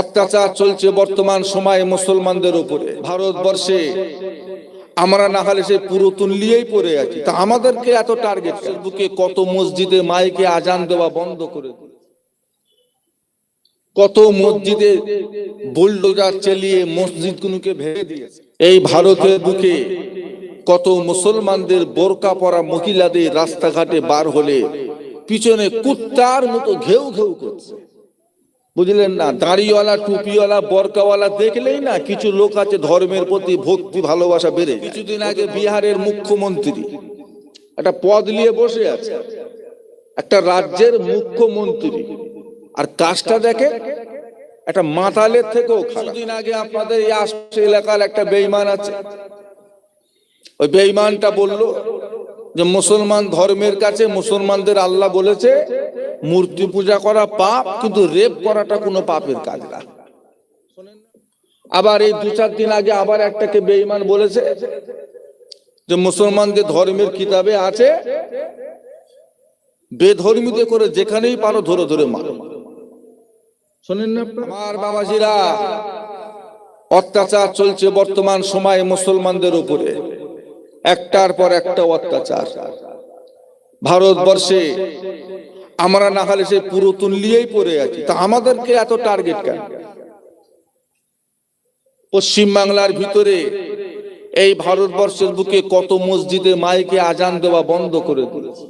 অত্যাচার চলছে বর্তমান সময়ে মুসলমানদের উপরে। ভারতবর্ষে আমরা না হলে সে পুরাতন নিয়েই পড়ে আছি। তা আমাদেরকে এত টার্গেট বুকে কত মসজিদে মাইকে আজান দেওয়া বন্ধ করে কত মসজিদে বুলডোজার চালিয়ে মসজিদ গুলোকে ভেঙে দিয়েছে। এই ভারতের বুকে কত মুসলমানদের বোরকা পরা মহিলাদের রাস্তাঘাটে বার হলে পিছনে কুত্তার মতো ঘেউ ঘেউ করছে। বুঝলেন না? দাড়িওয়ালা টুপিওয়ালা বরকাওয়ালা দেখলেই না কিছু লোক আছে ধর্মের প্রতি ভক্তি ভালোবাসা বেড়ে কিছুদিন আগে বিহারের মুখ্যমন্ত্রী একটা পদ নিয়ে বসে আছে। একটা রাজ্যের মুখ্যমন্ত্রী। আর কাজটা দেখে একটা মাতালের থেকেও কিছুদিন আগে আপনাদের এই আশপাশে এলাকার একটা বেইমান আছে। ওই বেইমানটা বলল যে মুসলমান ধর্মের কাছে মুসলমানদের আল্লাহ বলেছে মূর্তি পূজা করা পাপ কিন্তু রেপ করাটা কোনো পাপের কাজ না। আবার এই দু চার দিন আগে আবার একটাকে বেইমান বলেছে যে মুসলমানদের ধর্মের কিতাবে আছে বেধর্মীতে করে যেখানেই পারো ধরে ধরে মারো। শোনেন না? আমার বাবাজিরা অত্যাচার চলছে বর্তমান সময়ে মুসলমানদের উপরে। একটার পর একটা অত্যাচার। ভারতবর্ষে আমরা না হলে সে পুরাতন নিয়েই পড়ে আছি। তা আমাদেরকে এত টার্গেট কেন? পশ্চিম বাংলার ভিতরে এই ভারতবর্ষের বুকে কত মসজিদে মাইকে আজান দেওয়া বন্ধ করে দিয়েছে।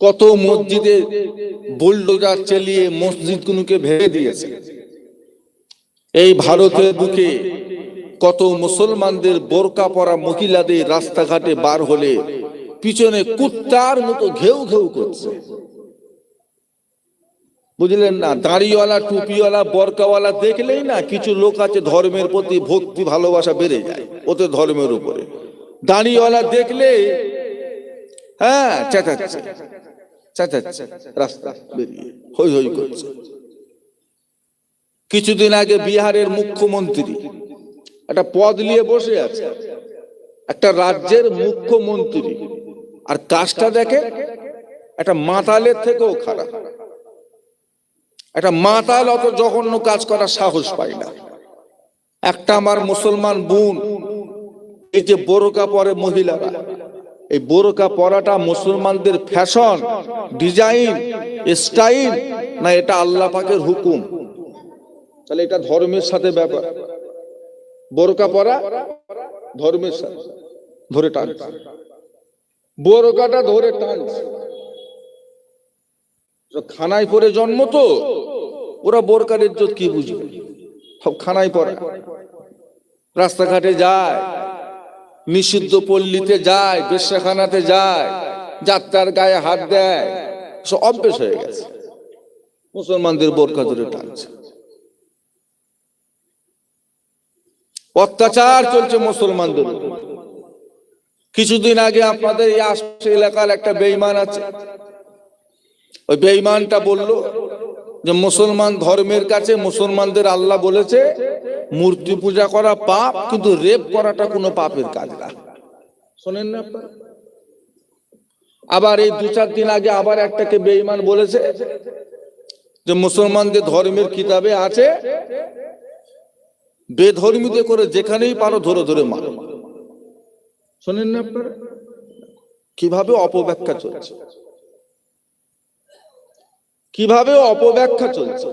কত মসজিদে বুলডোজার চালিয়ে মসজিদ গুলোকে ভেঙে দিয়েছে। এই ভারতের বুকে কত মুসলমানদের বোরকা পরা মহিলাদের রাস্তাঘাটে বার হলে পিছনে কুত্তার মতো ঘেউ ঘেউ করছে। বুঝলেন না? দাড়িওয়ালা, টুপিওয়ালা, বরকাওয়ালা দেখলেই না কিছু লোক আছে ধর্মের প্রতি ভক্তি, ভালোবাসা বেড়ে যায় ওতে ধর্মের উপরে। দাড়িওয়ালা দেখলে হ্যাঁ চেঁচাচ্ছে চেঁচাচ্ছে, রাস্তা বেরিয়ে হই হই করছে। কিছুদিন আগে বিহারের মুখ্যমন্ত্রী একটা পদ নিয়ে বসে আছে। একটা রাজ্যের মুখ্যমন্ত্রী আর কাজটা দেখে একটা মাতালের থেকেও খারাপ। একটা মাতাল অত জঘন্য কাজ করার সাহস পায় না। একটা আমার মুসলমান বোন, এই যে বোরকা পরে মহিলারা, এই বোরকা পরাটা মুসলমানদের ফ্যাশন, ডিজাইন, স্টাইল, না এটা আল্লাহ পাকের হুকুম? তাহলে এটা ধর্মের সাথে ব্যাপার। বোরকা পরা ধর্মের সাথে, ধরে টান বোরকাটা ধরে টানছে। খানায় পরে জন্ম তো, ওরা বোরকার ইজ্জত কি বুঝবে? সব খানায় পরে রাস্তাঘাটে যায়, নিষিদ্ধ পল্লীতে যায়, বেশ্যাখানাতে যায়, যাত্রার গায়ে হাত দেয়, সব অভ্যেস হয়ে গেছে। মুসলমানদের বোরকা ধরে টানছে। অত্যাচার চলছে মুসলমানদের। কিছুদিন আগে আপনাদের এই আশপাশে এলাকার একটা বেইমান আছে। ওই বেইমানটা বলল যে, মুসলমান ধর্মের কাছে মুসলমানদের আল্লাহ বলেছে, মূর্তি পূজা করা পাপ, কিন্তু রেপ করাটা কোনো পাপের কাজ না। শোনেন না? আবার এই দু চার দিন আগে আবার একটাকে বেইমান বলেছে যে, মুসলমানদের ধর্মের কিতাবে আছে বেধর্মীতে করে যেখানেই পারো ধরে ধরে মারো। শোনেন না আপনারা? কীভাবে অপব্যাখ্যা চলছে? কীভাবে অপব্যাখ্যা চলছে?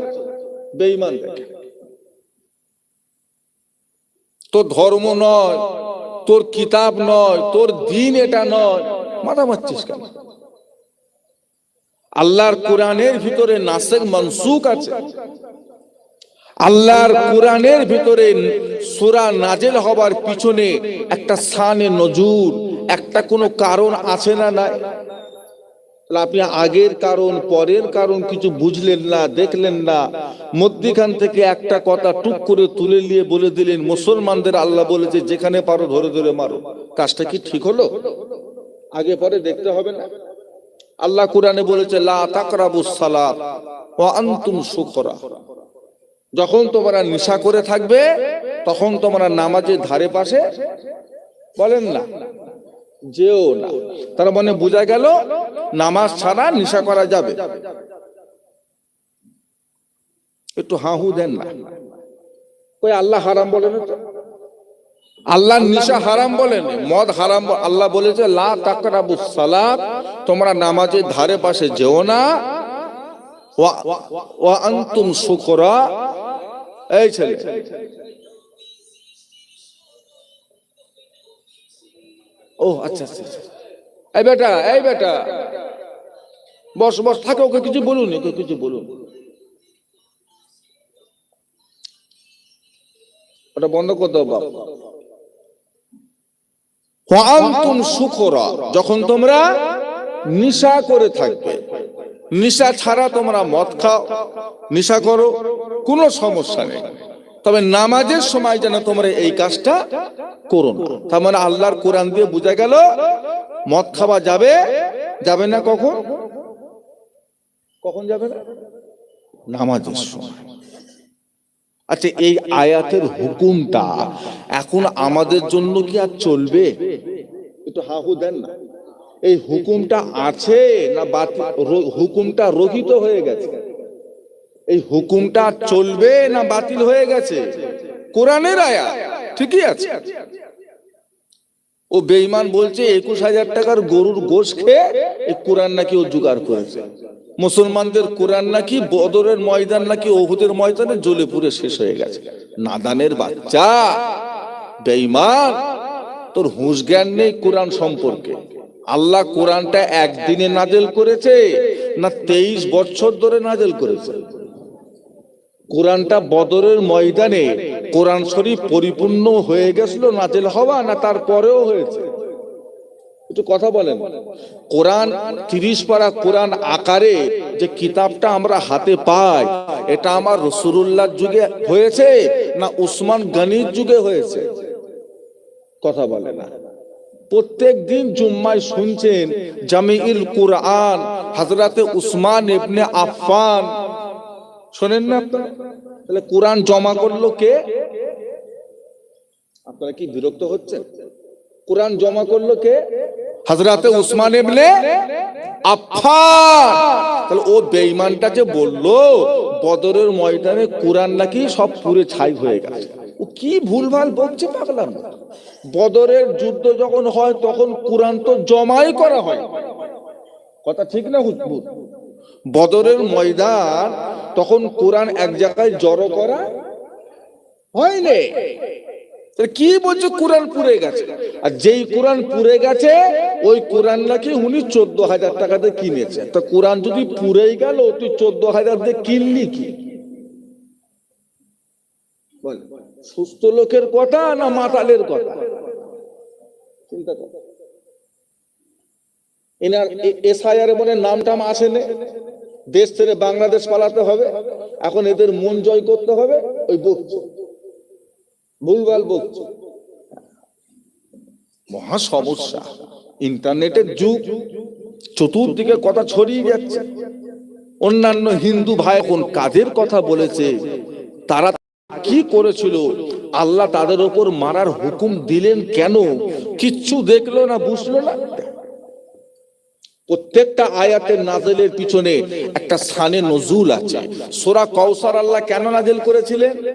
বেইমান তোর ধর্ম নয়, তোর কিতাব নয়, তোর দিন এটা নয়। মাথা মারছিস কেন? আল্লাহর কোরআনের ভিতরে নাসেক মনসুক আছে। আল্লাহর কোরআনের ভিতরে সুরা নাজেল হবার পিছনে একটা সানে নজুর, একটা কোনো কারণ আছে না নাই? আপনি আগের কারণ, পরের কারণ কিছু বুঝলেন না, দেখলেন না, মধ্যিখান থেকে একটা কথা টুক করে তুলে নিয়ে বলে দিলেন, মুসলমানদের আল্লাহ বলেছে, যেখানে পারো ধরে ধরে মারো। কাজটা কি ঠিক হলো? আগে পরে দেখতে হবে না। আল্লাহ কোরআনে বলেছে, লা তাকরাবুস সালাত ওয়া আনতুম সুকরা যখন তোমরা নেশা করে থাকবে, তখন তোমরা নামাজের ধারে পাশে বলেন না, যেও না। তার মানে বোঝা গেল, নামাজ ছাড়া নেশা করা যাবে। একটু হাহু দেন না। কই, আল্লাহ হারাম বলেন তো? আল্লাহ নিশা হারাম বলেন, মদ হারাম আল্লাহ বলেছে, লা তোমরা নামাজের ধারে পাশে যেও না। ওয়া আনতুম শুকরা। এই ছেলে। ও আচ্ছা আচ্ছা আচ্ছা। এই বেটা এই বেটা। বস বস, থাকে, ওকে কিছু বলুন, ওকে কিছু বলুন। ওটা বন্ধ করে দাও, বাপ। ওয়ান্তুম সুখরা যখন তোমরা নিশা করে থাকবে। নিশা ছাড়া তোমরা মদ খাও, নিশা করো, কোনো সমস্যা নেই। তবে নামাজের সময় যেন তোমরা এই কাজটা করো না। তার মানে আল্লাহর কোরআন দিয়ে বোঝা গেল, মদ খাওয়া যাবে যাবে না কখন? কখন যাবে না? নামাজের সময়। আচ্ছা এই আয়াতের হুকুমটা এখন আমাদের জন্য কি আর চলবে? একটু হাহু দেন না। এই হুকুমটা আছে না হুকুমটা রহিত হয়ে গেছে? এই হুকুমটা চলবে না বাতিল হয়ে গেছে? কোরআনের আয়া, ঠিকই আছে। ও বেঈমান বলছে, একুশ হাজার টাকার গরুর গোশ খেয়ে কোরআন নাকি ও জোগাড় করেছে। মুসলমানদের কোরআন নাকি বদরের ময়দান নাকি ওহুদের ময়দানে জ্বলে পুড়ে শেষ হয়ে গেছে। নাদানের বাচ্চা, বেঈমান, তোর হুঁশ জ্ঞান নেই কোরআন সম্পর্কে। আল্লাহ কোরআনটা একদিনে নাজেল করেছে না তেইশ বছর ধরে নাজেল করেছে? কোরআনটা বদরের ময়দানে কোরআন শরীফ পরিপূর্ণ হয়ে গেছিল, নাজেল হওয়া না তারপরেও হয়েছে? একটু কথা বলেন। কোরআন তিরিশ পারা কোরআন আকারে যে কিতাবটা আমরা হাতে পাই, এটা আমার রসুল্লাহর যুগে হয়েছে না উসমান গনির যুগে হয়েছে? কথা বলে না। প্রত্যেক দিন জুম্মায় শুনছেন জামিউল কুরআন, হযরতে উসমান ইবনে আফফান। শোনেন না আপনারা? তাহলে কোরআন জমা করল কে? আপনারা কি বিরক্ত হচ্ছেন? কোরআন জমা করল কে? হযরতে উসমান ইবনে আফফান। তাহলে ও বেঈমানটা যে বলল, বদরের ময়দানে কোরআন নাকি সব পুরে ছাই হয়ে গেছে। ও কি ভুলভাল বকছে পাগলাম? বদরের যুদ্ধ যখন হয়, তখন কোরআন তো জমাই করা হয়। কথা ঠিক না হুজবুত বদরের ময়দান তখন কোরআন এক জায়গায় জড়ো করা হয়নি কি বলছে? কোরআন পুড়ে গেছে। আর যেই কোরআন পুড়ে গেছে, ওই কোরআন নাকি উনি চোদ্দ হাজার টাকাতে কিনেছে। তা কোরআন যদি পুড়েই গেল, তুই চোদ্দ হাজার দিয়ে কিনলি কি? বল, সুস্থ লোকের কথা না মাতালের কথা? চিন্তা কর। এনার এসআইআর মনে নাম টাম আসেনি। দেশ ছেড়ে বাংলাদেশ পালাতে হবে। এখন এদের মন জয় করতে হবে। ওই বকছে। ভুলভাল বকছে। মহা সমস্যা। ইন্টারনেটের যুগ। চতুর্দিকে কথা ছড়িয়ে যাচ্ছে। অন্যান্য হিন্দু ভাই কোন কাজের কথা বলেছে? তারা কি করেছিল? আল্লাহ তাদের ওপর মারার হুকুম দিলেন কেন? কিচ্ছু দেখল না, বুঝলো না? প্রত্যেকটা আয়াতের নাজেলের পিছনে একটা স্থানে নজুল আছে। সোরা কৌসার আল্লাহ কেন নাজেল করেছিলেন?